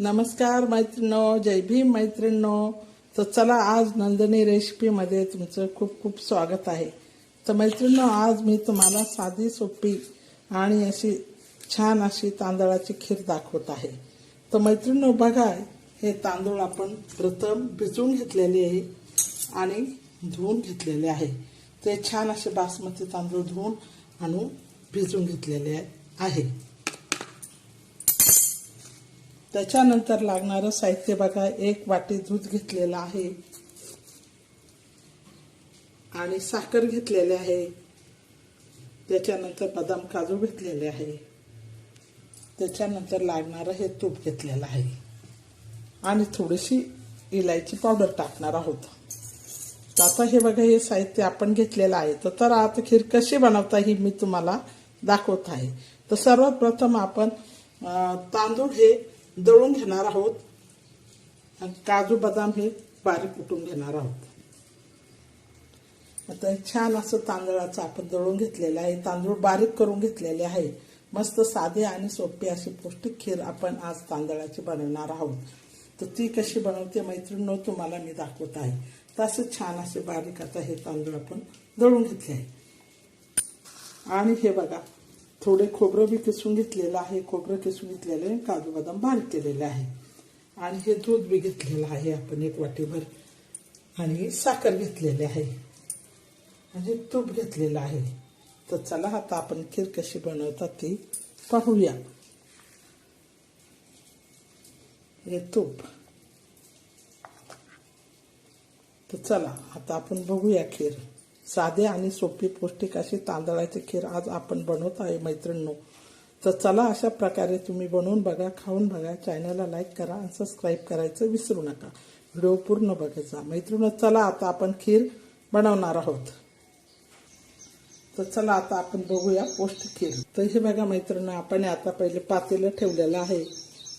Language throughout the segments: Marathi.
नमस्कार मैत्रिणो जय भीम मैत्रिणो. तर चला आज नंदिनी रेसिपीमध्ये तुमचं खूप खूप स्वागत आहे. तर मैत्रिणो आज मी तुम्हाला साधी सोपी आणि अशी छान अशी तांदळाची खीर दाखवत आहे. तर मैत्रिणो बघा हे तांदूळ आपण प्रथम भिजवून घेतलेले आहे आणि धुवून घेतलेले आहे. ते छान असे बासमती तांदूळ धुवून आणून भिजवून घेतलेले आहे. त्याच्यानंतर लागणारं साहित्य बघा एक वाटी दूध घेतलेलं आहे. आणि साखर घेतलेले आहे. त्याच्यानंतर बदाम काजू घेतलेले आहे. त्याच्यानंतर लागणारं हे तूप घेतलेलं आहे. आणि थोडीशी इलायची पावडर टाकणार आहोत. तर आता हे बघा हे साहित्य आपण घेतलेलं आहे. तर तर आता खीर कशी बनवता ही मी तुम्हाला दाखवत आहे. तर सर्वात प्रथम आपण तांदूळ हे दळून घेणार आहोत. आणि काजू बदाम हे बारीक कुटून घेणार आहोत. आता हे छान असं तांदळाचं आपण दळून घेतलेलं आहे. तांदूळ बारीक करून घेतलेले आहे. मस्त साधे आणि सोपी अशी पौष्टिक खीर आपण आज तांदळाची बनवणार आहोत. तर ती कशी बनवते मैत्रिणी तुम्हाला मी दाखवत आहे. तर असं छान असे बारीक आता हे तांदूळ आपण दळून घेतले आहे. आणि हे बघा थोडे खोबरं बी किसून घेतलेलं आहे. खोबरं किसून घेतलेलं आहे. काजू बदाम बारीक केलेले आहे. आणि हे दूध बी घेतलेलं आहे. आपण एक वाटीभर. आणि साखर घेतलेली आहे. आणि तूप घेतलेलं आहे. तर चला आता आपण खीर कशी बनवतात ती पाहूया. हे तूप. तर चला आता आपण बघूया खीर. साधे आणि सोपी पौष्टिक अशी तांदळाची खीर आज आपण बनवत आहे मैत्रिणींनो. तर चला अशा प्रकारे तुम्ही बनवून बघा खाऊन बघा चॅनलला लाईक करा आणि सबस्क्राईब करायचं विसरू नका. व्हिडिओ पूर्ण बघायचा. मैत्रिणी चला आता आपण खीर बनवणार आहोत. तर चला आता आपण बघूया पौष्टिक खीर. तर हे बघा मैत्रिणी आपण आता पहिले पातेलं ठेवलेलं आहे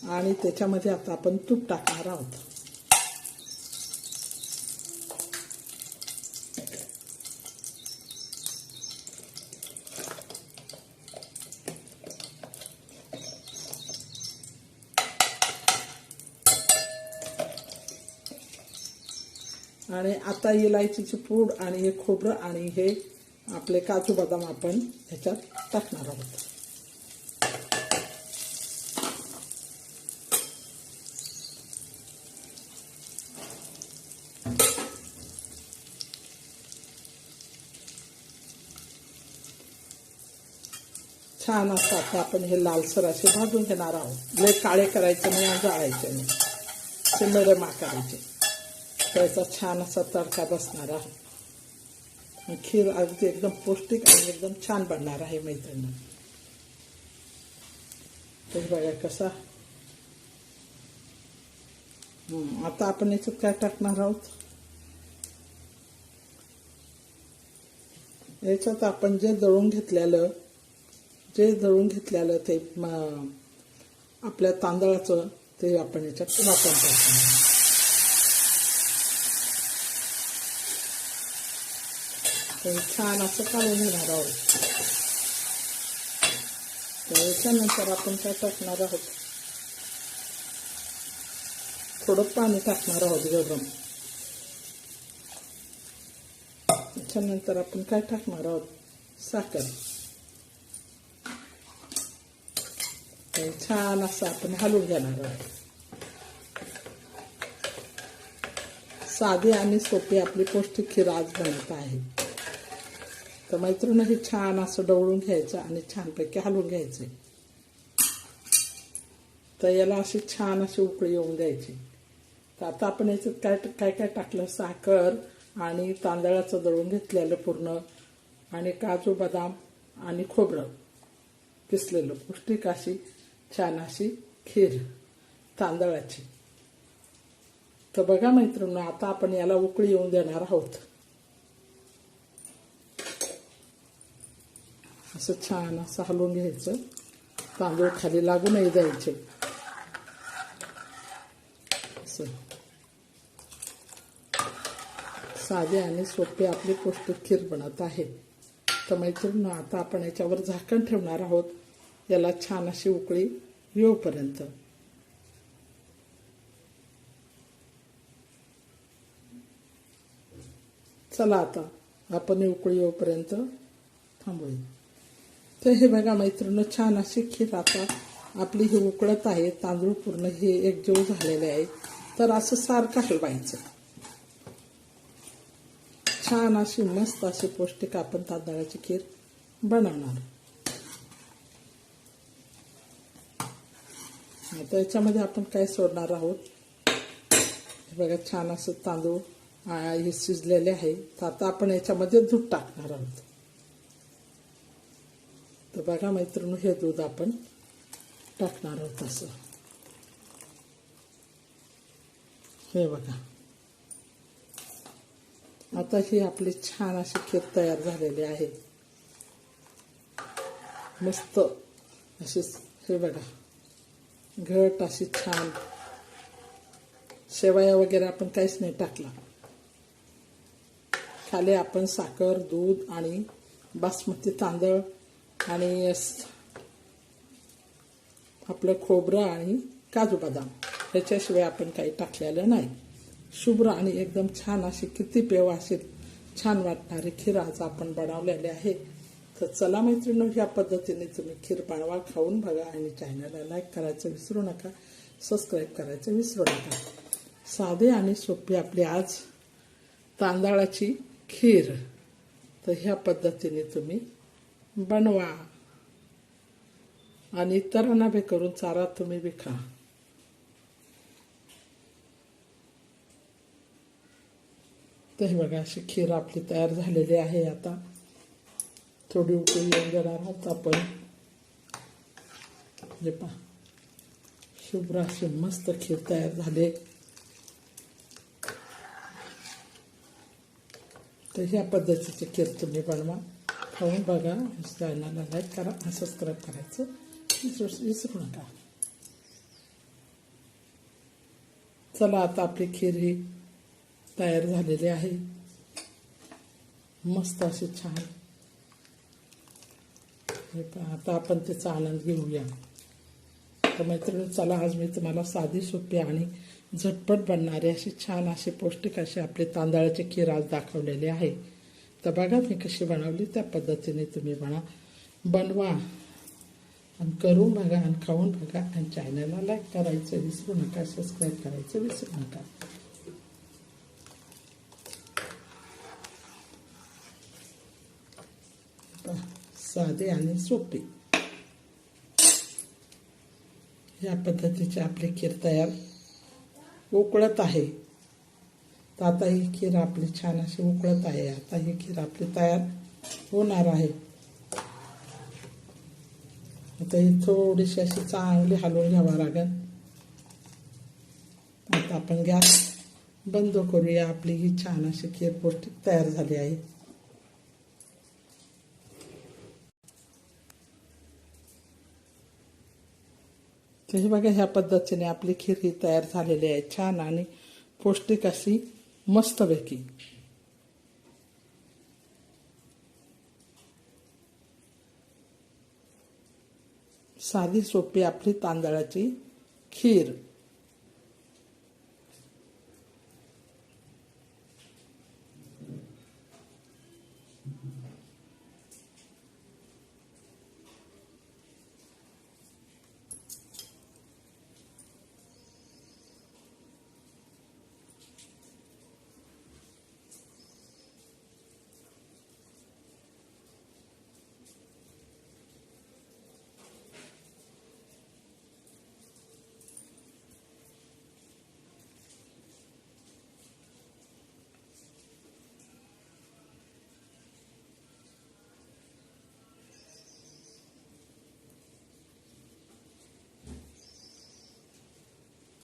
आणि त्याच्यामध्ये आता आपण तूप टाकणार आहोत. आणि आता इलायचीची पूड आणि हे खोबरं आणि हे आपले काजू बदाम आपण ह्याच्यात टाकणार आहोत. छान असं आता आपण हे लालसर असे भाजून घेणार आहोत. लय काळे करायचे नाही जाळायचे नाही. ते मिडम करायचे त्याचा छान असा तडका बसणार आहे खीर अगदी एकदम पौष्टिक आणि एकदम छान बनणार आहे मैत्रिणी तर बघा कसा आता आपण याच्यात काय टाकणार आहोत याच्यात आपण जे दळून घेतलेलं जे दळून घेतलेलं ते आपल्या तांदळाचं ते आपण याच्यात वापर करणार तर छान असं काढून घेणार आहोत. तर त्याच्यानंतर आपण काय टाकणार आहोत थोडं पाणी टाकणार आहोत गरम. त्याच्यानंतर आपण काय टाकणार आहोत? साखर. तर छान असं आपण हलवून घेणार आहोत. साधी आणि सोपी आपली पौष्टिक खीर आज बनत आहे. तर मैत्रीण हे छान असं डवळून घ्यायचं आणि छानपैकी हलवून घ्यायचे. तर याला अशी छान अशी उकळी येऊन द्यायची. तर आता आपण याच्यात काय काय काय टाकलं? साखर आणि तांदळाचं दळून घेतलेलं पूर्ण आणि काजू बदाम आणि खोबरं किसलेलं पौष्टिक अशी छान अशी खीर तांदळाची. तर बघा मैत्रिणी आता आपण याला उकळी येऊन देणार आहोत. असं छान असं हलवून घ्यायचं. तांदूळ खाली लागू नाही द्यायचे साधे आणि सोपे आपली पौष्टिक खीर बनत आहे. तर मैत्रिणी आता आपण याच्यावर झाकण ठेवणार आहोत. याला छान अशी उकळी येऊपर्यंत. चला आता आपण उकळी येऊपर्यंत थांबूया. तर हे बघा मैत्रिणी छान अशी खीर आता आपली ही उकळत आहे. तांदूळ पूर्ण हे एकजीव झालेले आहे तर असं सारखं हलवायचं. छान अशी मस्त अशी पौष्टिक आपण तांदळाची खीर बनवणार. आता याच्यामध्ये आपण काय सोडणार आहोत? हे बघा छान असं तांदूळ हे शिजलेले आहे. तर आता आपण याच्यामध्ये दूध टाकणार आहोत. तर बघा मैत्रिणी हे दूध आपण टाकणार आहोत असं. हे बघा. आता ही आपली छान अशी खीर तयार झालेली आहे. मस्त अशी हे बघा. घट अशी छान. शेवया वगैरे आपण काहीच नाही टाकला. खाली आपण साखर दूध आणि बासमती तांदळ आणि आपलं खोबरं आणि काजू बदाम. ह्याच्याशिवाय आपण काही टाकलेलं नाही. शुभ्र आणि एकदम छान अशी किती पेव अशी छान वाटणारी खीर आज आपण बनवलेली आहे. तर चला मैत्रिणी ह्या पद्धतीने तुम्ही खीर बनवा खाऊन बघा आणि चॅनलला लाईक करायचं विसरू नका सबस्क्राईब करायचं विसरू नका. साधे आणि सोपी आपली आज तांदळाची खीर. तर ह्या पद्धतीने तुम्ही बनवा. आणि इतरांना बी करून चारा तुम्ही बी खा. तर बघा अशी खीर आपली तयार झालेली आहे आता. थोडी उकळी येऊन देणार आहोत आपण. म्हणजे पहा. शुभ्र अशी मस्त खीर तयार झाले. तर ह्या पद्धतीची खीर तुम्ही बनवा. खाऊन बघा. चॅनलला लाईक करा आणि सबस्क्राईब करायचं. विसरू नका. चला आता आपली खीर ही तयार झालेली आहे. मस्त अशी छान. आता आपण त्याचा आनंद घेऊया. तर मैत्रिणी चला आज मी तुम्हाला साधी सोपी आणि झटपट बनणारी अशी छान अशी पौष्टिक अशी आपली तांदळाची खीर आज दाखवलेली आहे. तर बघा मी कशी बनवली त्या पद्धतीने तुम्ही बना बनवा आणि करून बघा आणि खाऊन बघा आणि चॅनलला लाईक करायचं विसरू नका सबस्क्राईब करायचं विसरू नका साधे आणि सोपे या पद्धतीची आपली खीर तयार उकळत आहे तर आता ही खीर आपली छान अशी उकळत आहे. आता ही खीर आपली तयार होणार आहे. आता ही थोडीशी अशी चांगली हलवून घ्यावा लागेल. आता आपण गॅस बंद करूया. आपली ही छान अशी खीर पौष्टिक तयार झाली आहे. तर हे बघा ह्या पद्धतीने आपली खीर ही तयार झालेली आहे. छान आणि पौष्टिक अशी मस्तपैकी साधी सोपी आपली तांदळाची खीर.